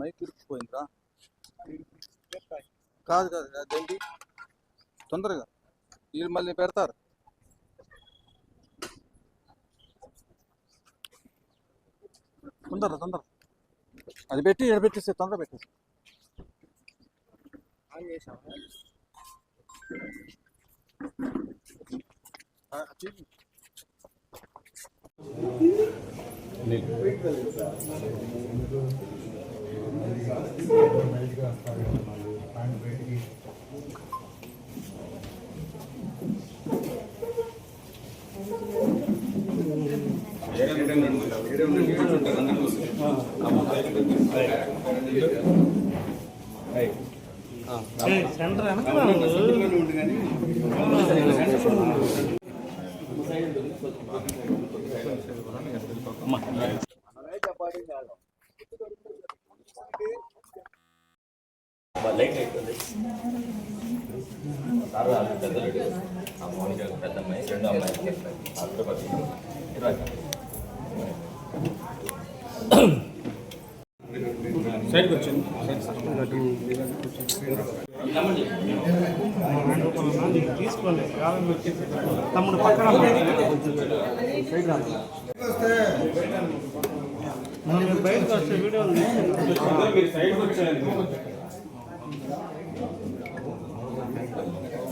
Mic ఇరుక్కుపోయిందిరా. కాదు కాదు అదేంటి తొందరగా. వీళ్ళు మళ్ళీ పెడతారు. తొందర తొందర అది పెట్టి ఇక్కడ పెట్టేసి తొందర పెట్టేసి. ఆ, చెయ్యి. లైట్ వాళ్ళు పెద్దలు ఆ మౌనిక పెద్ద అమ్మాయి రెండో అమ్మాయి. రాష్ట్రపతి ఇరవై సైడ్కి వచ్చింది తమ్ముడు పక్కన బయటకు వస్తే వీడియోలు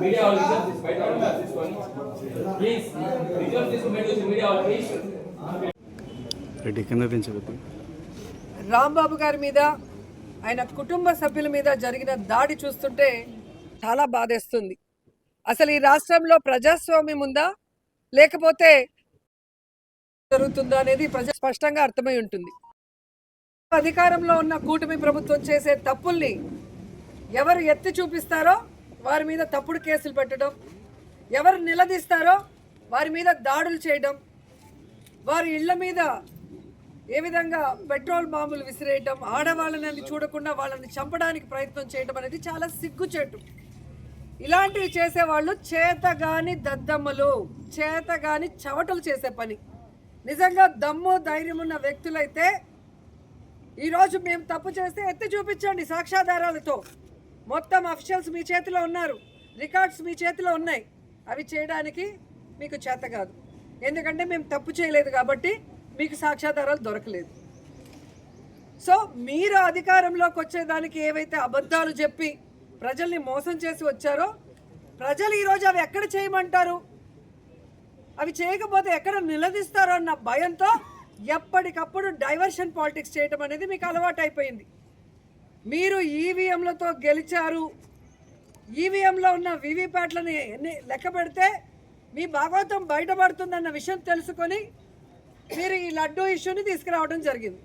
మీడియా వాళ్ళు బయట ప్లీజ్ తీసుకుని మీడియా వాళ్ళు ప్లీజ్ రెడ్డి కింద రాంబాబు గారి మీద ఆయన కుటుంబ సభ్యుల మీద జరిగిన దాడి చూస్తుంటే చాలా బాధేస్తుంది. అసలు ఈ రాష్ట్రంలో ప్రజాస్వామ్యం ఉందా? లేకపోతే జరుగుతుందా అనేది ప్రజ స్పష్టంగా అర్థమై ఉంటుంది. అధికారంలో ఉన్న కూటమి ప్రభుత్వం చేసే తప్పుల్ని ఎవరు ఎత్తి చూపిస్తారో వారి మీద తప్పుడు కేసులు పెట్టడం ఎవరు నిలదీస్తారో వారి మీద దాడులు చేయడం వారి ఇళ్ళ మీద ఏ విధంగా పెట్రోల్ బాంబులు విసిరేయటం ఆడవాళ్ళని చూడకుండా వాళ్ళని చంపడానికి ప్రయత్నం చేయడం అనేది చాలా సిగ్గుచేటు. ఇలాంటివి చేసేవాళ్ళు చేతగాని దద్దమ్మలు చేతగాని చవటలు చేసే పని. నిజంగా దమ్ము ధైర్యం ఉన్న వ్యక్తులైతే ఈరోజు మేము తప్పు చేస్తే ఎత్తి చూపించండి సాక్ష్యాధారాలతో. మొత్తం అఫిషియల్స్ మీ చేతిలో ఉన్నారు. రికార్డ్స్ మీ చేతిలో ఉన్నాయి. అవి చేయడానికి మీకు చేత కాదు. ఎందుకంటే మేము తప్పు చేయలేదు కాబట్టి మీకు సాక్ష్యాధారాలు దొరకలేదు. సో మీరు అధికారంలోకి వచ్చేదానికి ఏవైతే అబద్ధాలు చెప్పి ప్రజల్ని మోసం చేసి వచ్చారో ప్రజలు ఈరోజు అవి ఎక్కడ చేయమంటారు? అవి చేయకపోతే ఎక్కడ నిలదీస్తారో అన్న భయంతో ఎప్పటికప్పుడు డైవర్షన్ పాలిటిక్స్ చేయటం అనేది మీకు అలవాటు అయిపోయింది మీరు ఈవీఎంలతో గెలిచారు. ఈవీఎంలో ఉన్న వీవీప్యాట్లని ఎన్ని లెక్క పెడితే మీ భాగవతం బయటపడుతుందన్న విషయం తెలుసుకొని మీరు ఈ లడ్డూ ఇష్యూని తీసుకురావడం జరిగింది.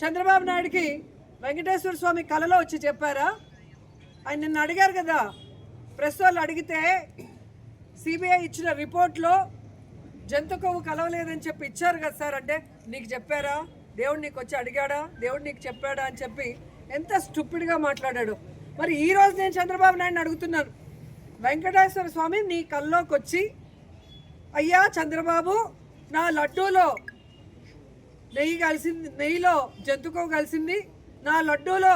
చంద్రబాబు నాయుడుకి వెంకటేశ్వర స్వామి కలలో వచ్చి చెప్పారా? ఆయన నిన్న అడిగారు కదా. ప్రెస్ వాళ్ళు అడిగితే సిబిఐ ఇచ్చిన రిపోర్ట్లో జంతు కొవ్వు కలవలేదని చెప్పి ఇచ్చారు కదా సార్. అంటే నీకు చెప్పారా? దేవుడు నీకు వచ్చి అడిగాడా? దేవుడు నీకు చెప్పాడా అని చెప్పి ఎంత స్టూపిడ్గా మాట్లాడాడు. మరి ఈ రోజు నేను చంద్రబాబు నాయుడు అడుగుతున్నాను. వెంకటేశ్వర స్వామి నీ కల్లోకి వచ్చి అయ్యా చంద్రబాబు నా లడ్డూలో నెయ్యి కలిసింది నెయ్యిలో జంతుకోవు కలిసింది నా లడ్డూలో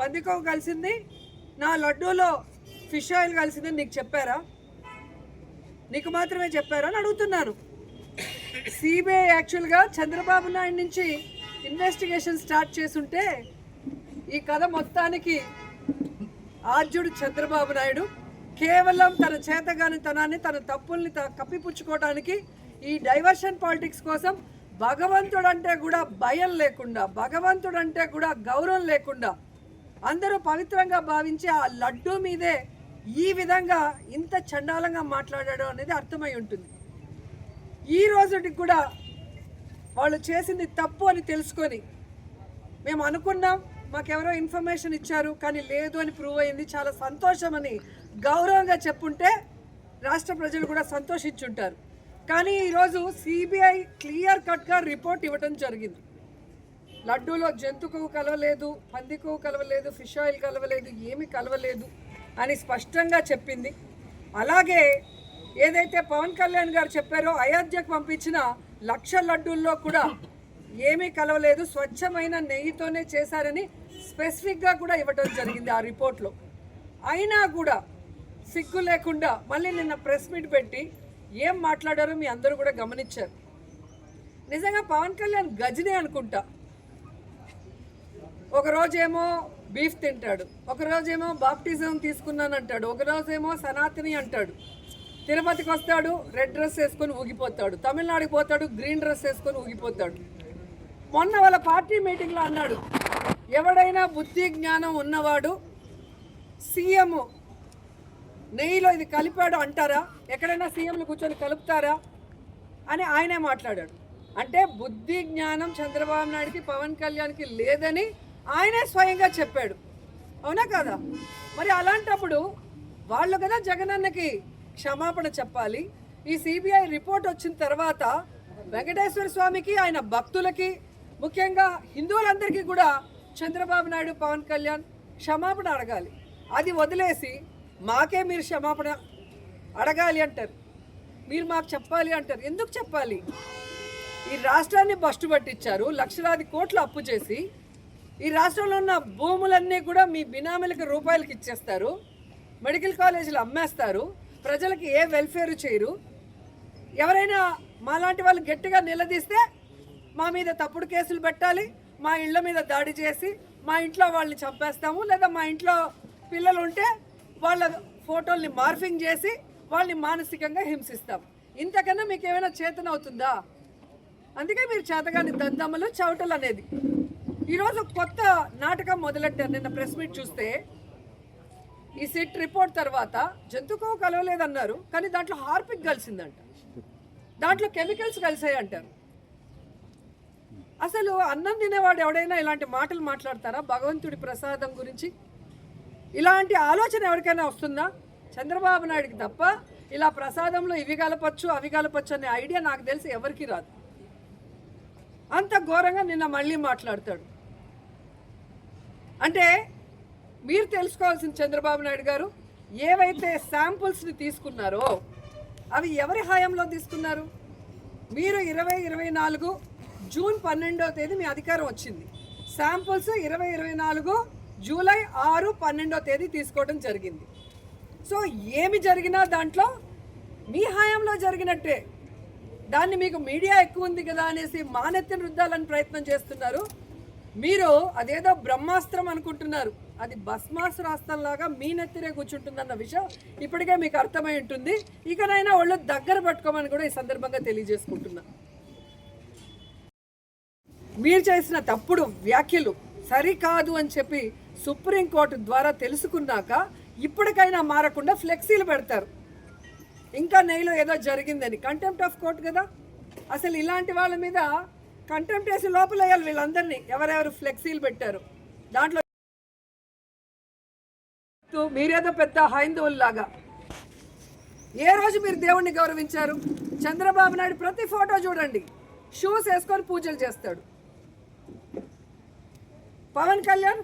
పందికోవు కలిసింది నా లడ్డూలో ఫిష్ ఆయిల్ కలిసిందని నీకు చెప్పారా? నీకు మాత్రమే చెప్పారు అని అడుగుతున్నాను సిబిఐ యాక్చువల్గా చంద్రబాబు నాయుడు నుంచి ఇన్వెస్టిగేషన్ స్టార్ట్ చేసుంటే ఈ కథ మొత్తానికి ఆర్జుడు చంద్రబాబు నాయుడు కేవలం తన చేతగానితనాన్ని తన తప్పుల్ని త- కప్పిపుచ్చుకోవడానికి ఈ డైవర్షన్ పాలిటిక్స్ కోసం భగవంతుడు అంటే కూడా భయం లేకుండా భగవంతుడు అంటే కూడా గౌరవం లేకుండా అందరూ పవిత్రంగా భావించి ఆ లడ్డు మీదే ఈ విధంగా ఇంత చండాలంగా మాట్లాడాడు అనేది అర్థమై ఉంటుంది. ఈ రోజుకి కూడా వాళ్ళు చేసింది తప్పు అని తెలుసుకొని మేము అనుకున్నాం మాకెవరో ఇన్ఫర్మేషన్ ఇచ్చారు కానీ లేదు అని ప్రూవ్ అయింది. చాలా సంతోషమని గౌరవంగా చెప్పుంటే రాష్ట్ర ప్రజలు కూడా సంతోషించుంటారు. కానీ ఈరోజు సిబిఐ క్లియర్ కట్గా రిపోర్ట్ ఇవ్వడం జరిగింది. లడ్డూలో జంతుకు కలవలేదు పంది కొవ్వు కలవలేదు ఫిష్ ఆయిల్ కలవలేదు ఏమీ కలవలేదు. అని స్పష్టంగా చెప్పింది. అలాగే ఏదైతే పవన్ కళ్యాణ్ గారు చెప్పారో అయోధ్యకు పంపించిన లక్ష లడ్డూల్లో కూడా ఏమీ కలవలేదు. స్వచ్ఛమైన నెయ్యితోనే చేశారని స్పెసిఫిక్గా కూడా ఇవ్వడం జరిగింది ఆ రిపోర్ట్లో. అయినా కూడా సిగ్గు లేకుండా మళ్ళీ నిన్న ప్రెస్ మీట్ పెట్టి ఏం మాట్లాడారో మీ అందరూ కూడా గమనించారు. నిజంగా పవన్ కళ్యాణ్ గజనే అనుకుంటా. ఒకరోజేమో బీఫ్ తింటాడు. ఒకరోజేమో బాప్టిజం తీసుకున్నాను అంటాడు ఒక సనాతని అంటాడు. తిరుపతికి వస్తాడు రెడ్ డ్రెస్ వేసుకొని ఊగిపోతాడు. తమిళనాడుకి పోతాడు గ్రీన్ డ్రెస్ వేసుకొని ఊగిపోతాడు. మొన్న వాళ్ళ పార్టీ మీటింగ్లో అన్నాడు ఎవడైనా బుద్ధి జ్ఞానం ఉన్నవాడు సీఎం నెయ్యిలో ఇది కలిపాడు అంటారా? ఎక్కడైనా సీఎంలు కూర్చొని కలుపుతారా? అని ఆయనే మాట్లాడాడు. అంటే బుద్ధి జ్ఞానం చంద్రబాబు నాయుడికి పవన్ కళ్యాణ్కి లేదని ఆయనే స్వయంగా చెప్పాడు. అవునా కదా? మరి అలాంటప్పుడు వాళ్ళు కదా జగనన్నకి క్షమాపణ చెప్పాలి. ఈ సిబిఐ రిపోర్ట్ వచ్చిన తర్వాత వెంకటేశ్వర స్వామికి ఆయన భక్తులకి ముఖ్యంగా హిందువులందరికీ కూడా చంద్రబాబు నాయుడు పవన్ కళ్యాణ్ క్షమాపణ అడగాలి. అది వదిలేసి మాకే మీరు క్షమాపణ అడగాలి అంటారు. మీరు మాకు చెప్పాలి అంటారు. ఎందుకు చెప్పాలి? ఈ రాష్ట్రాన్ని బస్టు పట్టించారు లక్షలాది కోట్లు అప్పు చేసి ఈ రాష్ట్రంలో ఉన్న భూములన్నీ కూడా మీ బినామీలకు రూపాయలకి ఇచ్చేస్తారు. మెడికల్ కాలేజీలు అమ్మేస్తారు. ప్రజలకి ఏ వెల్ఫేర్ చేయరు. ఎవరైనా మాలాంటి వాళ్ళు గట్టిగా నిలదీస్తే మా మీద తప్పుడు కేసులు పెట్టాలి మా ఇళ్ళ మీద దాడి చేసి మా ఇంట్లో వాళ్ళని చంపేస్తాము లేదా మా ఇంట్లో పిల్లలు ఉంటే వాళ్ళ ఫోటోల్ని మార్ఫింగ్ చేసి వాళ్ళని మానసికంగా హింసిస్తాం. ఇంతకన్నా మీకు ఏమైనా చేతనవుతుందా? అందుకే మీరు చేతగాని దద్దమ్మలు చవటలు అనేది ఈరోజు కొత్త నాటకం మొదలెట్టారు. నిన్న ప్రెస్ మీట్ చూస్తే ఈ సిట్ రిపోర్ట్ తర్వాత జంతుకో కలవలేదన్నారు కానీ దాంట్లో హార్పిక్ కలిసిందంట. దాంట్లో కెమికల్స్ కలిసాయి అంటారు అసలు అన్నం తినేవాడు ఎవడైనా ఇలాంటి మాటలు మాట్లాడతారా? భగవంతుడి ప్రసాదం గురించి? ఇలాంటి ఆలోచన ఎవరికైనా వస్తుందా? చంద్రబాబు నాయుడికి తప్ప ఇలా ప్రసాదంలో ఇవి కలపచ్చు అవి కలపచ్చు అనే ఐడియా నాకు తెలిసి ఎవరికి రాదు. అంత ఘోరంగా నిన్న మళ్ళీ మాట్లాడతాడు. అంటే మీరు తెలుసుకోవాల్సిన చంద్రబాబు నాయుడు గారు ఏవైతే శాంపుల్స్ని తీసుకున్నారో అవి ఎవరి హయాంలో తీసుకున్నారు? మీరు ఇరవై ఇరవై నాలుగు జూన్ పన్నెండవ తేదీ మీ అధికారం వచ్చింది. శాంపుల్స్ ఇరవై ఇరవై నాలుగు జూలై ఆరు పన్నెండవ తేదీ తీసుకోవడం జరిగింది. సో ఏమి జరిగినా దాంట్లో మీ హయాంలో జరిగినట్టే. దాన్ని మీకు మీడియా ఎక్కువ ఉంది కదా అనేసి మానెత్తిన రుద్దాలని ప్రయత్నం చేస్తున్నారు. మీరు అదేదో బ్రహ్మాస్త్రం అనుకుంటున్నారు. అది భస్మాస్త్రాస్త్రంలాగా మీ నెత్తిరే కూర్చుంటుందన్న విషయం ఇప్పటికే మీకు అర్థమై ఉంటుంది. ఇకనైనా వాళ్ళు దగ్గర పట్టుకోమని కూడా ఈ సందర్భంగా తెలియజేసుకుంటున్నా. మీరు చేసిన తప్పుడు వ్యాఖ్యలు సరికాదు అని చెప్పి సుప్రీంకోర్టు ద్వారా తెలుసుకున్నాక ఇప్పటికైనా మారకుండా ఫ్లెక్సీలు పెడతారు. ఇంకా నెయ్యిలో ఏదో జరిగిందని. కంటెంప్ట్ ఆఫ్ కోర్ట్ కదా. అసలు ఇలాంటి వాళ్ళ మీద కంటెంప్ట్ వేసి లోపల వేయాలి వీళ్ళందరినీ. ఎవరెవరు ఫ్లెక్సీలు పెట్టారు. దాంట్లో మీరేదో పెద్ద హైందవుల్లాగా. ఏ రోజు మీరు దేవుణ్ణి గౌరవించారు? చంద్రబాబు నాయుడు ప్రతి ఫోటో చూడండి. షూస్ వేసుకొని పూజలు చేస్తాడు. పవన్ కళ్యాణ్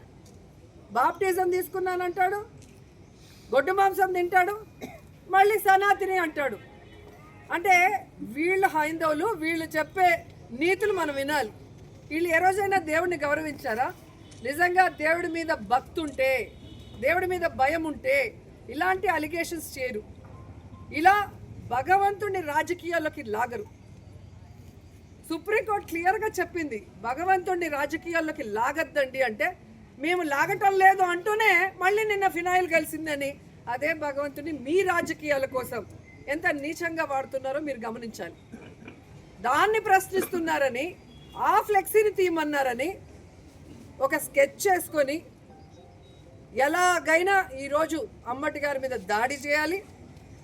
బాప్టిజం తీసుకున్నానంటాడు. గొడ్డు మాంసం తింటాడు. మళ్ళీ సనాతిని అంటాడు. అంటే వీళ్ళు హైందవులు వీళ్ళు చెప్పే నీతులు మనం వినాలి. వీళ్ళు ఏ రోజైనా దేవుడిని గౌరవించారా? నిజంగా దేవుడి మీద భక్తుంటే ఉంటే దేవుడి మీద భయం ఉంటే ఇలాంటి అలిగేషన్స్ చేయరు. ఇలా భగవంతుడిని రాజకీయాల్లోకి లాగరు. సుప్రీంకోర్టు క్లియర్గా చెప్పింది భగవంతుడిని రాజకీయాల్లోకి లాగద్దండి అంటే మేము లాగటం లేదు అంటూనే మళ్ళీ నిన్న ఫినాయిల్ కలిసిందని అదే భగవంతుడిని మీ రాజకీయాల కోసం ఎంత నీచంగా వాడుతున్నారో మీరు గమనించాలి. దాన్ని ప్రశ్నిస్తున్నారని ఆ ఫ్లెక్సీని తీయమన్నారని ఒక స్కెచ్ చేసుకొని ఎలాగైనా ఈరోజు అమ్మటి గారి మీద దాడి చేయాలి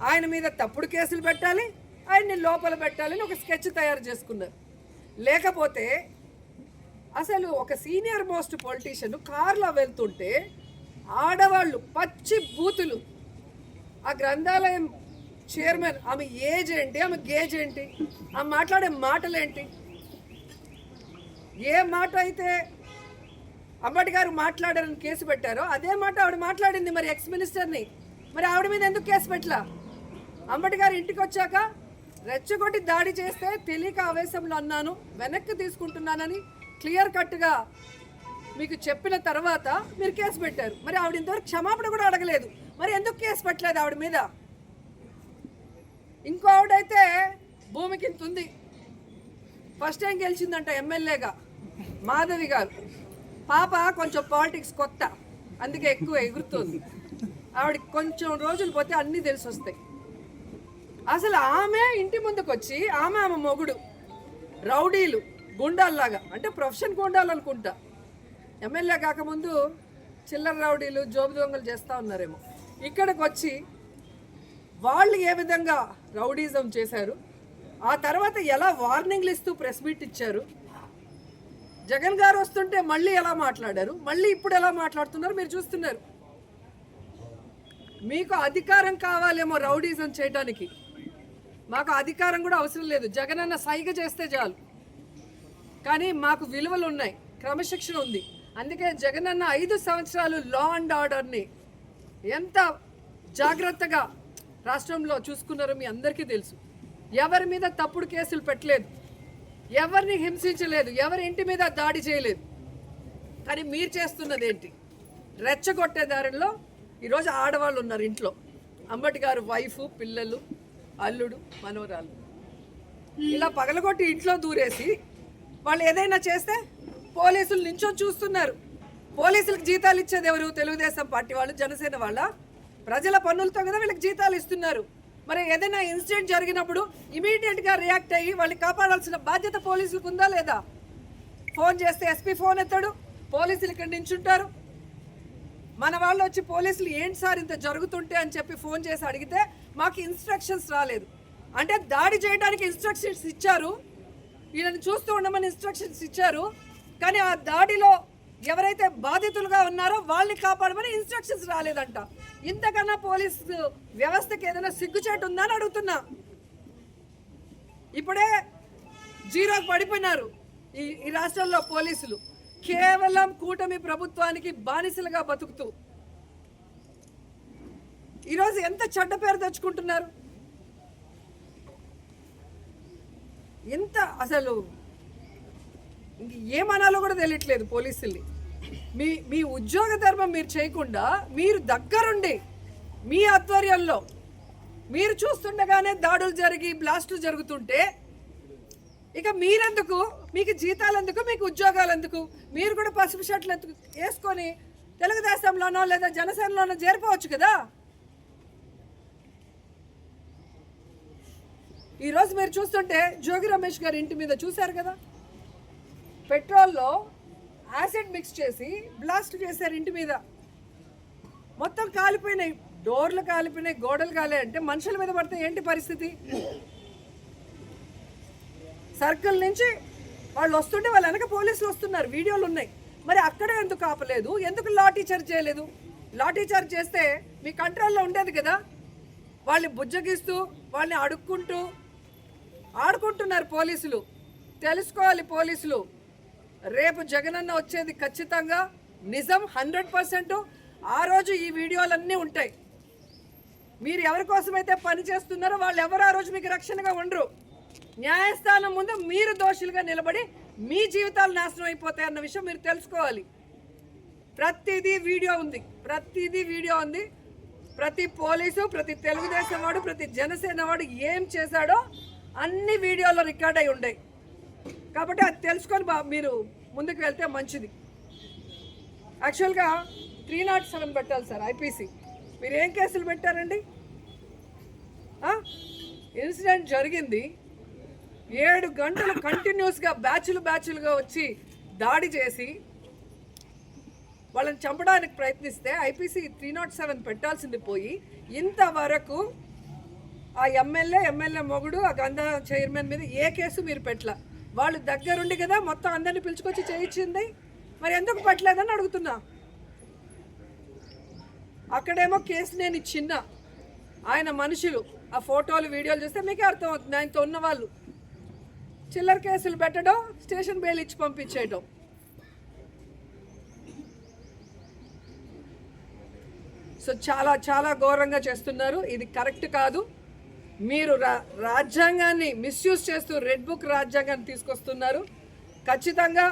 ఆయన మీద తప్పుడు కేసులు పెట్టాలి ఆయన్ని లోపల పెట్టాలని ఒక స్కెచ్ తయారు చేసుకున్నారు. లేకపోతే అసలు ఒక సీనియర్ మోస్ట్ పొలిటీషియన్ కారులో వెళ్తుంటే ఆడవాళ్ళు పచ్చి బూతులు ఆ గ్రంథాలయం చైర్మన్ ఆమె ఏజ్ ఏంటి? ఆమె గేజ్ ఏంటి? ఆమె మాట్లాడే మాటలేంటి? ఏ మాట అయితే అంబటి గారు మాట్లాడారని కేసు పెట్టారో అదే మాట ఆవిడ మాట్లాడింది మరి ఎక్స్ మినిస్టర్ని. మరి ఆవిడ మీద ఎందుకు కేసు పెట్టలా? అంబటి గారు ఇంటికి వచ్చాక రెచ్చగొట్టి దాడి చేస్తే తెలియక ఆవేశంలో అన్నాను వెనక్కి తీసుకుంటున్నానని క్లియర్ కట్గా మీకు చెప్పిన తర్వాత మీరు కేసు పెట్టారు. మరి ఆవిడ ఇంతవరకు క్షమాపణ కూడా అడగలేదు. మరి ఎందుకు కేసు పెట్టలేదు ఆవిడ మీద? ఇంకో ఆవిడైతే భూమికి ఇంత ఉంది ఫస్ట్ టైం గెలిచిందంట ఎమ్మెల్యేగా. మాధవి గారు. పాప కొంచెం పాలిటిక్స్ కొత్త. అందుకే ఎక్కువ ఎగురుతుంది. ఆవిడకి కొంచెం రోజులు పోతే అన్నీ తెలిసి వస్తాయి అసలు ఆమె ఇంటి ముందుకు వచ్చి ఆమె ఆమె మొగుడు. రౌడీలు గుండాల్లాగా. అంటే ప్రొఫెషన్ గుండాలు అనుకుంటా ఎమ్మెల్యే కాకముందు చిల్లర రౌడీలు జోబు దొంగలు చేస్తూ ఉన్నారేమో. ఇక్కడికి వచ్చి వాళ్ళు ఏ విధంగా రౌడీజం చేశారు? ఆ తర్వాత ఎలా వార్నింగ్లు ఇస్తూ ప్రెస్ మీట్ ఇచ్చారు? జగన్ గారు వస్తుంటే మళ్ళీ ఎలా మాట్లాడారు? మళ్ళీ ఇప్పుడు ఎలా మాట్లాడుతున్నారు? మీరు చూస్తున్నారు. మీకు అధికారం కావాలేమో రౌడీజం చేయడానికి మాకు అధికారం కూడా అవసరం లేదు. జగన్ అన్న సైగ చేస్తే చాలు. కానీ మాకు విలువలు ఉన్నాయి. క్రమశిక్షణ ఉంది. అందుకే జగన్ అన్న ఐదు సంవత్సరాలు లా అండ్ ఆర్డర్ని ఎంత జాగ్రత్తగా రాష్ట్రంలో చూసుకున్నారో మీ అందరికీ తెలుసు. ఎవరి మీద తప్పుడు కేసులు పెట్టలేదు. ఎవరిని హింసించలేదు. ఎవరి ఇంటి మీద దాడి చేయలేదు. కానీ మీరు చేస్తున్నది ఏంటి? రెచ్చగొట్టే దారిలో ఈరోజు ఆడవాళ్ళు ఉన్నారు ఇంట్లో. అంబటి గారు వైఫ్ పిల్లలు అల్లుడు మనోరాలు ఇలా పగలగొట్టి ఇంట్లో దూరేసి వాళ్ళు ఏదైనా చేస్తే పోలీసులు నించో చూస్తున్నారు. పోలీసులకు జీతాలు ఇచ్చేది ఎవరు? తెలుగుదేశం పార్టీ వాళ్ళు జనసేన వాళ్ళ ప్రజల పన్నులతో కదా వీళ్ళకి జీతాలు ఇస్తున్నారు. మరి ఏదైనా ఇన్సిడెంట్ జరిగినప్పుడు ఇమీడియట్గా రియాక్ట్ అయ్యి వాళ్ళని కాపాడాల్సిన బాధ్యత పోలీసులకు ఉందా లేదా? ఫోన్ చేస్తే ఎస్పీ ఫోన్ ఎత్తాడు పోలీసులు ఇక్కడ నించుంటారు. మన వాళ్ళు వచ్చి పోలీసులు ఏంటి సార్ ఇంత జరుగుతుంటే? అని చెప్పి ఫోన్ చేసి అడిగితే మాకు ఇన్స్ట్రక్షన్స్ రాలేదు. అంటే దాడి చేయడానికి ఇన్స్ట్రక్షన్స్ ఇచ్చారు. వీళ్ళని చూస్తూ ఉండమని ఇన్స్ట్రక్షన్స్ ఇచ్చారు. కానీ ఆ దాడిలో ఎవరైతే బాధితులుగా ఉన్నారో వాళ్ళని కాపాడమని ఇన్స్ట్రక్షన్స్ రాలేదంట. ఇంతకన్నా పోలీస్ వ్యవస్థకి ఏదైనా సిగ్గుచేటు ఉందా అని అడుగుతున్నా. ఇప్పుడే జీరోకి పడిపోయినారు ఈ ఈ రాష్ట్రంలో పోలీసులు. కేవలం కూటమి ప్రభుత్వానికి బానిసలుగా బతుకుతూ. ఈరోజు ఎంత చెడ్డ పేరు తెచ్చుకుంటున్నారు? ఎంత అసలు ఏమనాలో కూడా తెలియట్లేదు పోలీసుల్ని. మీ మీ ఉద్యోగ ధర్మం మీరు చేయకుండా మీరు దగ్గరుండి మీ ఆధ్వర్యంలో మీరు చూస్తుండగానే దాడులు జరిగి బ్లాస్టులు జరుగుతుంటే ఇక మీరెందుకు? మీకు జీతాలు ఎందుకు మీకు ఉద్యోగాలు ఎందుకు మీరు కూడా పసుపు షర్ట్లు ఎందుకు వేసుకొని తెలుగుదేశంలోనో లేదా జనసేనలోనో చేరిపోవచ్చు కదా? ఈరోజు మీరు చూస్తుంటే జోగి రమేష్ గారి ఇంటి మీద చూశారు కదా? పెట్రోల్లో యాసిడ్ మిక్స్ చేసి బ్లాస్ట్ చేశారు ఇంటి మీద. మొత్తం కాలిపోయినాయి. డోర్లు కాలిపోయినాయి గోడలు కాలే అంటే మనుషుల మీద పడితే ఏంటి పరిస్థితి? సర్కిల్ నుంచి వాళ్ళు వస్తుంటే వాళ్ళు వెనక పోలీసులు వస్తున్నారు. వీడియోలు ఉన్నాయి. మరి అక్కడే ఎందుకు ఆపలేదు? ఎందుకు లాఠీ చార్జ్ చేయలేదు? లాఠీ చార్జ్ చేస్తే మీ కంట్రోల్లో ఉండేది కదా. వాళ్ళని బుజ్జగిస్తూ వాళ్ళని అడుక్కుంటూ ఆడుకుంటున్నారు పోలీసులు. తెలుసుకోవాలి పోలీసులు. రేపు జగనన్న వచ్చేది ఖచ్చితంగా నిజం హండ్రెడ్ పర్సెంట్. ఆ రోజు ఈ వీడియోలన్నీ ఉంటాయి. మీరు ఎవరి కోసమైతే పని చేస్తున్నారో వాళ్ళు ఎవరు ఆ రోజు మీకు రక్షణగా ఉండరు. న్యాయస్థానం ముందు మీరు దోషులుగా నిలబడి మీ జీవితాలు నాశనం అయిపోతాయి అన్న విషయం మీరు తెలుసుకోవాలి. ప్రతిదీ వీడియో ఉంది. ప్రతిదీ వీడియో ఉంది. ప్రతి పోలీసు ప్రతి తెలుగుదేశం వాడు ప్రతి జనసేన వాడు ఏం చేశాడో అన్ని వీడియోలో రికార్డ్ అయి ఉండేవి కాబట్టి అది తెలుసుకొని బా మీరు ముందుకు వెళ్తే మంచిది. యాక్చువల్గా త్రీ నాట్ సెవెన్ పెట్టాలి సార్ ఐపీసీ మీరు ఏం కేసులు పెట్టారండి? ఇన్సిడెంట్ జరిగింది. ఏడు గంటలు కంటిన్యూస్గా బ్యాచ్లు బ్యాచ్లుగా వచ్చి దాడి చేసి వాళ్ళని చంపడానికి ప్రయత్నిస్తే ఐపీసీ త్రీ నాట్ సెవెన్ పెట్టాల్సింది పోయి ఇంతవరకు ఆ ఎమ్మెల్యే ఎమ్మెల్యే మొగుడు ఆ గంధ చైర్మన్ మీద ఏ కేసు మీరు పెట్టలే? వాళ్ళు దగ్గరుండి కదా మొత్తం అందరిని పిలుచుకొచ్చి చేయించింది. మరి ఎందుకు పట్టలేదని అడుగుతున్నా. అక్కడేమో కేసు నేను చిన్న ఆయన మనుషులు. ఆ ఫోటోలు వీడియోలు చూస్తే మీకే అర్థం అవుతుంది ఆయనతో ఉన్న వాళ్ళు చిల్లర కేసులు పెట్టడం స్టేషన్ బెయిల్ ఇచ్చి పంపించేయడం. సో చాలా చాలా ఘోరంగా చేస్తున్నారు. ఇది కరెక్ట్ కాదు. మీరు రా రాజ్యాంగాన్ని మిస్యూజ్ చేస్తూ రెడ్ బుక్ రాజ్యాంగాన్ని తీసుకొస్తున్నారు. ఖచ్చితంగా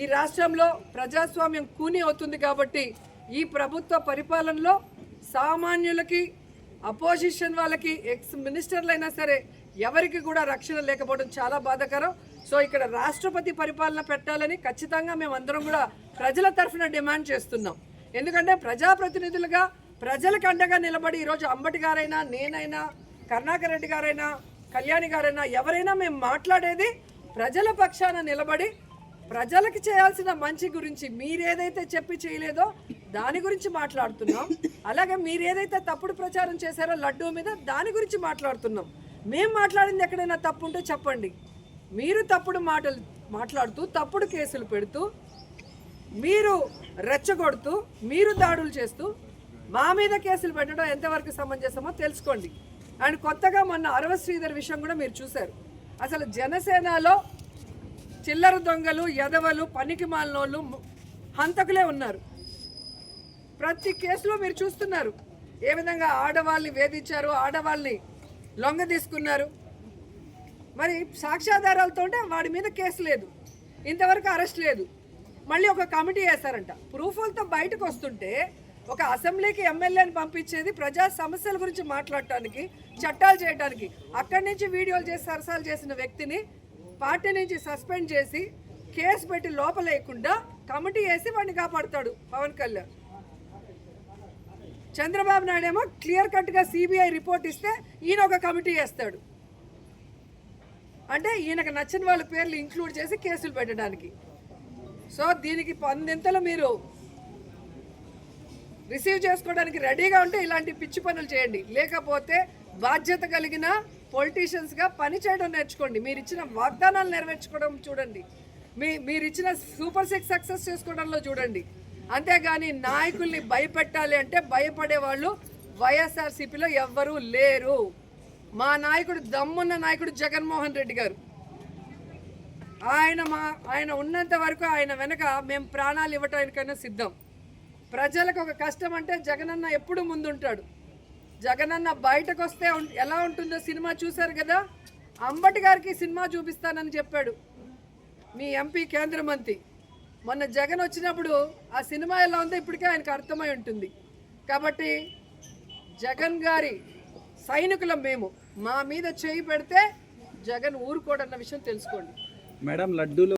ఈ రాష్ట్రంలో ప్రజాస్వామ్యం కూని అవుతుంది కాబట్టి ఈ ప్రభుత్వ పరిపాలనలో సామాన్యులకి అపోజిషన్ వాళ్ళకి ఎక్స్ మినిస్టర్లైనా సరే ఎవరికి కూడా రక్షణ లేకపోవడం చాలా బాధాకరం. సో ఇక్కడ రాష్ట్రపతి పరిపాలన పెట్టాలని ఖచ్చితంగా మేము అందరం కూడా ప్రజల తరఫున డిమాండ్ చేస్తున్నాం. ఎందుకంటే ప్రజాప్రతినిధులుగా ప్రజలకు అండగా నిలబడి ఈరోజు అంబటి గారైనా నేనైనా కరుణాకర్ రెడ్డి గారైనా కళ్యాణి గారైనా ఎవరైనా మేము మాట్లాడేది ప్రజల పక్షాన నిలబడి ప్రజలకి చేయాల్సిన మంచి గురించి మీరేదైతే చెప్పి చేయలేదో దాని గురించి మాట్లాడుతున్నాం. అలాగే మీరు ఏదైతే తప్పుడు ప్రచారం చేశారో లడ్డూ మీద దాని గురించి మాట్లాడుతున్నాం. మేము మాట్లాడింది ఎక్కడైనా తప్పు ఉంటే చెప్పండి. మీరు తప్పుడు మాటలు మాట్లాడుతూ తప్పుడు కేసులు పెడుతూ మీరు రెచ్చగొడుతూ మీరు దాడులు చేస్తూ మా మీద కేసులు పెట్టడం ఎంతవరకు సమంజసమో తెలుసుకోండి. అండ్ కొత్తగా మొన్న అరవ శ్రీధర్ విషయం కూడా మీరు చూశారు. అసలు జనసేనలో చిల్లర దొంగలు ఎదవలు పనికి మాలినోళ్ళు హంతకులే ఉన్నారు. ప్రతి కేసులో మీరు చూస్తున్నారు. ఏ విధంగా ఆడవాళ్ళని వేధించారు ఆడవాళ్ళని లొంగ తీసుకున్నారు. మరి సాక్ష్యాధారాలతో ఉంటే వాడి మీద కేసు లేదు. ఇంతవరకు అరెస్ట్ లేదు. మళ్ళీ ఒక కమిటీ వేస్తారంట. ప్రూఫ్లతో బయటకు వస్తుంటే ఒక అసెంబ్లీకి ఎమ్మెల్యేని పంపించేది ప్రజా సమస్యల గురించి మాట్లాడటానికి చట్టాలు చేయడానికి అక్కడి నుంచి వీడియోలు చేసి సరసాలు చేసిన వ్యక్తిని పార్టీ నుంచి సస్పెండ్ చేసి కేసు పెట్టి లోపలేయకుండా కమిటీ వేసి వాడిని కాపాడుతాడు పవన్ కళ్యాణ్. చంద్రబాబు నాయుడు ఏమో క్లియర్ కట్గా సిబిఐ రిపోర్ట్ ఇస్తే ఈయన ఒక కమిటీ వేస్తాడు. అంటే ఈయనకు నచ్చిన వాళ్ళ పేర్లు ఇంక్లూడ్ చేసి కేసులు పెట్టడానికి. సో దీనికి పందింతలు మీరు రిసీవ్ చేసుకోవడానికి రెడీగా ఉంటే ఇలాంటి పిచ్చి పనులు చేయండి. లేకపోతే బాధ్యత కలిగిన పొలిటీషియన్స్గా పనిచేయడం నేర్చుకోండి. మీరు ఇచ్చిన వాగ్దానాలు నెరవేర్చుకోవడం చూడండి. మీ మీరు ఇచ్చిన సూపర్ సిక్స్ సక్సెస్ చేసుకోవడంలో చూడండి. అంతేగాని నాయకుల్ని భయపెట్టాలి అంటే భయపడే వాళ్ళు వైఎస్ఆర్సీపీలో ఎవ్వరూ లేరు. మా నాయకుడు దమ్మున్న నాయకుడు జగన్మోహన్ రెడ్డి గారు. ఆయన మా ఆయన ఉన్నంత వరకు ఆయన వెనక మేము ప్రాణాలు ఇవ్వటానికైనా సిద్ధం. ప్రజలకు ఒక కష్టం అంటే జగనన్న ఎప్పుడు ముందుంటాడు? జగనన్న బయటకు వస్తే ఎలా ఉంటుందో సినిమా చూశారు కదా? అంబటి గారికి సినిమా చూపిస్తానని చెప్పాడు మీ ఎంపీ కేంద్ర మంత్రి. మొన్న జగన్ వచ్చినప్పుడు ఆ సినిమా ఎలా ఉందో ఇప్పటికే ఆయనకు అర్థమై ఉంటుంది. కాబట్టి జగన్ గారి సైనికులం మేము. మా మీద చేయి పెడితే జగన్ ఊరుకోడన్న విషయం తెలుసుకోండి. మేడం లడ్డూలు